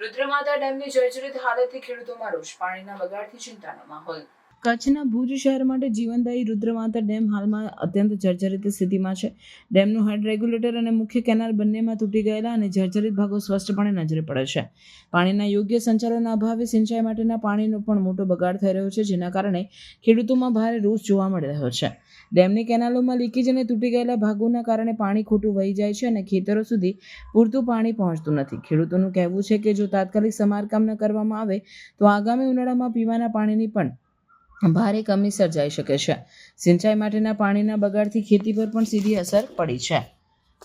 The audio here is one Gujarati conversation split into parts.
રુદ્રમાતા ડેમની જર્જરિત હાલતથી ખેડૂતોમાં રોષ પાણીના બગાડથી ચિંતાનો માહોલ. કચ્છના ભુજ શહેર માટે જીવનદાયી રુદ્રમાતા ડેમ હાલમાં અત્યંત જર્જરિત સ્થિતિમાં છે. ડેમનું હેડ રેગ્યુલેટર અને મુખ્ય કેનાલ બંનેમાં તૂટી ગયેલા અને જર્જરિત ભાગો સ્પષ્ટપણે નજરે પડે છે. પાણીના યોગ્ય સંચાલનના અભાવે સિંચાઈ માટેના પાણીનો પણ મોટો બગાડ થઈ રહ્યો છે, જેના કારણે ખેડૂતોમાં ભારે રોષ જોવા મળી રહ્યો છે. ડેમની કેનાલોમાં લીકેજ અને તૂટી ગયેલા ભાગોના કારણે પાણી ખોટું વહી જાય છે અને ખેતરો સુધી પૂરતું પાણી પહોંચતું નથી. ખેડૂતોનું કહેવું છે કે જો તાત્કાલિક સમારકામ ન કરવામાં આવે, તો આગામી ઉનાળામાં પીવાના પાણીની પણ ભારે કમી સર્જાઈ શકે છે. સિંચાઈ માટેના પાણીના બગાડથી ખેતી પર પણ સીધી અસર પડી છે.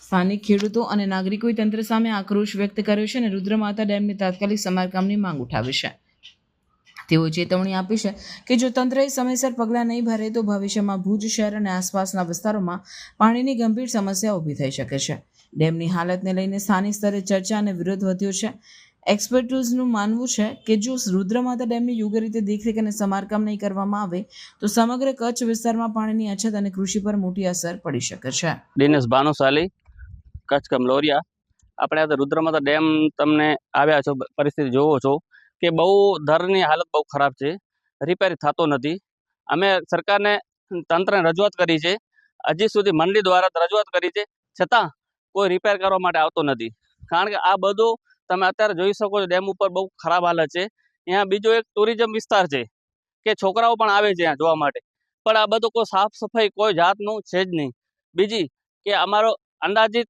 સ્થાનિક ખેડૂતો અને નાગરિકોએ તંત્ર સામે આક્રોશ વ્યક્ત કર્યો છે અને રુદ્રમાતા ડેમની તાત્કાલિક સમારકામની માંગ ઉઠાવી છે. તેઓ ચેતવણી આપી છે કે જો તંત્રએ સમયસર પગલાં નહીં ભરે તો ભવિષ્યમાં ભુજ શહેર અને આસપાસના વિસ્તારોમાં પાણીની ગંભીર સમસ્યા ઊભી થઈ શકે છે. ડેમની હાલતને લઈને સ્થાનિક સ્તરે ચર્ચા અને વિરોધ વધ્યો છે. એક્સપર્ટ્સનું માનવું છે કે જો રુદ્રમાતા ડેમની યોગ્ય રીતે દેખરેખ અને સમારકામ નહીં કરવામાં આવે, તો સમગ્ર કચ્છ વિસ્તારમાં પાણીની અછત અને કૃષિ પર મોટી અસર પડી શકે છે. દિનેશ ભાનુશાલી કચ્છ કમલોરિયા. આપણે આજે રુદ્રમાતા ડેમ તમને આવ્યા છો, પરિસ્થિતિ જોવો છો કે બહુ ધરની હાલત બહુ ખરાબ છે રિપેર થતો નથી. અમે સરકારને તંત્રને રજૂઆત કરી છે, હજી સુધી મંડળી દ્વારા રજૂઆત કરી છે, છતાં કોઈ રિપેર કરવા માટે આવતો નથી. કારણ કે આ બધું તમે અત્યારે જોઈ શકો છો, ડેમ ઉપર બહુ ખરાબ હાલત છે. અહીંયા બીજો એક ટુરિઝમ વિસ્તાર છે, કે છોકરાઓ પણ આવે છે અહીંયા જોવા માટે. પણ આ બધું કોઈ સાફ સફાઈ કોઈ જાતનું છે જ નહીં. બીજી કે અમારો અંદાજિત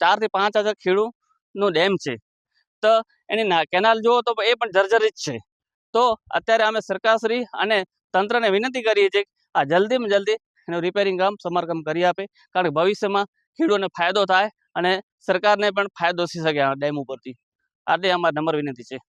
ચારથી પાંચ હજાર ખેડૂનો ડેમ છે. તો એની કેનાલ જુઓ તો એ પણ જર્જરિત છે. તો અત્યારે અમે સરકારશ્રી અને તંત્રને વિનંતી કરીએ છીએ આ જલ્દીમાં જલ્દી એનું રિપેરિંગ કામ સમારકામ કરી આપે. કારણ કે ભવિષ્યમાં ખેડૂતોને ફાયદો થાય અને સરકારને પણ ફાયદો થઈ શકે આ ડેમ ઉપરથી. આટલી અમારી નંબર વિનંતી છે.